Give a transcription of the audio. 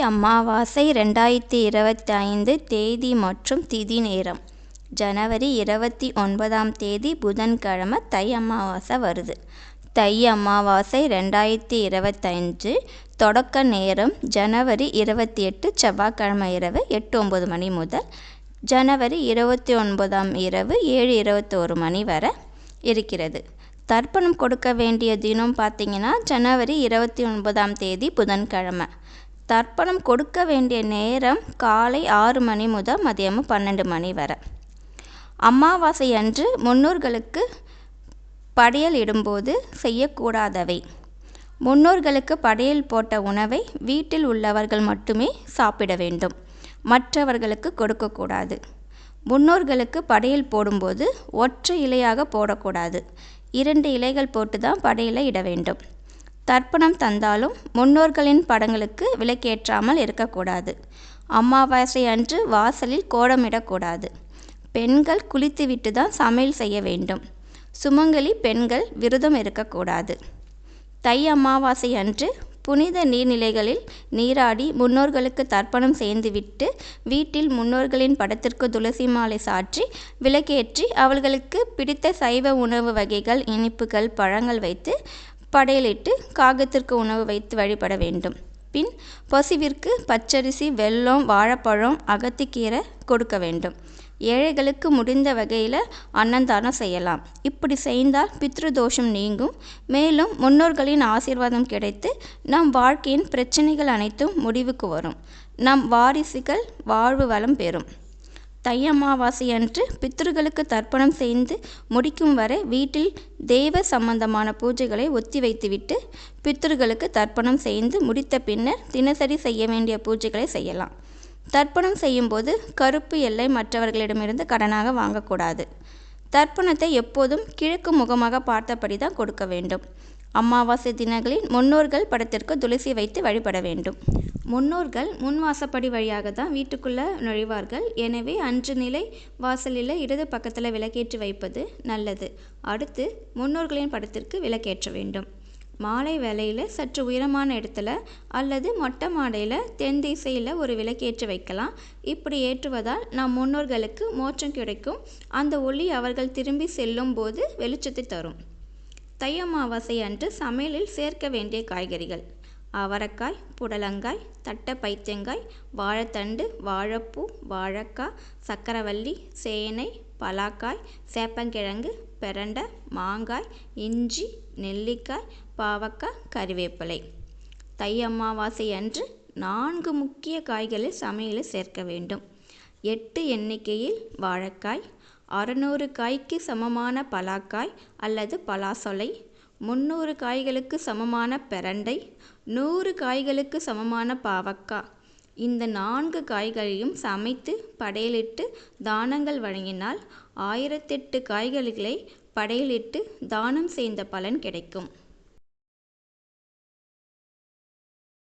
அமாவாசை ரெண்டாயிரத்தி இருபத்தி ஐந்து தேதி மற்றும் திதி நேரம். ஜனவரி இருபத்தி ஒன்பதாம் தேதி புதன்கிழமை தை அமாவாசை வருது. தை அமாவாசை ரெண்டாயிரத்தி இருபத்தஞ்சு தொடக்க நேரம் ஜனவரி இருபத்தி எட்டு செவ்வாய்க்கிழமை இரவு எட்டு ஒம்பது மணி முதல் ஜனவரி இருபத்தி ஒன்பதாம் இரவு ஏழு இருபத்தோரு மணி வரை இருக்கிறது. தர்ப்பணம் கொடுக்க வேண்டிய தினம் பார்த்தீங்கன்னா ஜனவரி இருபத்தி ஒன்பதாம் தேதி புதன்கிழமை. தர்ப்பணம் கொடுக்க வேண்டிய நேரம் காலை ஆறு மணி முதல் மதியமும் பன்னெண்டு மணி வரை. அமாவாசை அன்று முன்னோர்களுக்கு படையல் இடும்போது செய்யக்கூடாதவை. முன்னோர்களுக்கு படையல் போட்ட உணவை வீட்டில் உள்ளவர்கள் மட்டுமே சாப்பிட வேண்டும். மற்றவர்களுக்கு கொடுக்கக்கூடாது. முன்னோர்களுக்கு படையல் போடும்போது ஒற்றை இலையாக போடக்கூடாது. இரண்டு இலைகள் போட்டு தான் படையலை இட வேண்டும். தர்ப்பணம் தந்தாலும் முன்னோர்களின் படங்களுக்கு விளக்கேற்றாமல் இருக்கக்கூடாது. அமாவாசை அன்று வாசலில் கோலமிடக்கூடாது பெண்கள் குளித்துவிட்டு தான் சமையல் செய்ய வேண்டும். சுமங்கலி பெண்கள் விரதம் இருக்கக்கூடாது. தை அமாவாசை அன்று புனித நீர்நிலைகளில் நீராடி முன்னோர்களுக்கு தர்ப்பணம் செய்துவிட்டு வீட்டில் முன்னோர்களின் படத்திற்கு துளசி மாலை சாற்றி விளக்கேற்றி அவர்களுக்கு பிடித்த சைவ உணவு வகைகள் இனிப்புகள் பழங்கள் வைத்து படையலிட்டு காகத்திற்கு உணவு வைத்து வழிபட வேண்டும். பின் பசுவிற்கு பச்சரிசி வெல்லம் வாழைப்பழம் அகத்திக்கீரை கொடுக்க வேண்டும். ஏழைகளுக்கு முடிந்த வகையில் அன்னதானம் செய்யலாம். இப்படி செய்தால் பித்ருதோஷம் நீங்கும். மேலும் முன்னோர்களின் ஆசீர்வாதம் கிடைத்து நம் வாழ்க்கையின் பிரச்சனைகள் அனைத்தும் முடிவுக்கு வரும். நம் வாரிசுகள் வாழ்வு வளம் பெறும். தை அமாவாசை அன்று பித்ருகளுக்கு தர்ப்பணம் செய்து முடிக்கும் வரை வீட்டில் தெய்வ சம்பந்தமான பூஜைகளை ஒத்தி வைத்துவிட்டு தர்ப்பணம் செய்து முடித்த பின்னர் தினசரி செய்ய வேண்டிய பூஜைகளை செய்யலாம். தர்ப்பணம் செய்யும்போது கருப்பு எல்லை மற்றவர்களிடமிருந்து கடனாக வாங்கக்கூடாது. தர்ப்பணத்தை எப்போதும் கிழக்கு முகமாக பார்த்தபடி தான் கொடுக்க வேண்டும். அமாவாசை தினங்களில் முன்னோர்கள் படத்திற்கு துளசி வைத்து வழிபட வேண்டும். முன்னோர்கள் முன் வாசப்படி வழியாக தான் வீட்டுக்குள்ளே நுழைவார்கள். எனவே அன்று நிலை வாசலில் இடது பக்கத்தில் விளக்கேற்றி வைப்பது நல்லது. அடுத்து முன்னோர்களின் படத்திற்கு விளக்கேற்ற வேண்டும். மாலை வேலையில் சற்று உயரமான இடத்துல அல்லது மொட்டை மாடையில் தென் திசையில் ஒரு விளக்கேற்றி வைக்கலாம். இப்படி ஏற்றுவதால் நம் முன்னோர்களுக்கு மோட்சம் கிடைக்கும். அந்த ஒளி அவர்கள் திரும்பி செல்லும் போது வெளிச்சத்தை தரும். தை அமாவாசை அன்று சமையலில் சேர்க்க வேண்டிய காய்கறிகள். அவரைக்காய் புடலங்காய் தட்டை பைத்தியங்காய் வாழைத்தண்டு வாழைப்பூ வாழைக்காய் சக்கரவள்ளி சேனை பலாக்காய் சேப்பங்கிழங்கு பெரண்டை மாங்காய் இஞ்சி நெல்லிக்காய் பாவக்காய் கறிவேப்பிலை. தை அமாவாசை அன்று நான்கு முக்கிய காய்களை சமையலில் சேர்க்க வேண்டும். எட்டு எண்ணிக்கையில் வாழைக்காய் அறநூறு காய்க்கு சமமான பலாக்காய் அல்லது பலாசொலை முந்நூறு காய்களுக்கு சமமான பிரண்டை நூறு காய்களுக்கு சமமான பாவக்காய் இந்த நான்கு காய்களையும் சமைத்து படையலிட்டு தானங்கள் வழங்கினால் ஆயிரத்தெட்டு காய்கறிகளை படையலிட்டு தானம் செய்த பலன் கிடைக்கும்.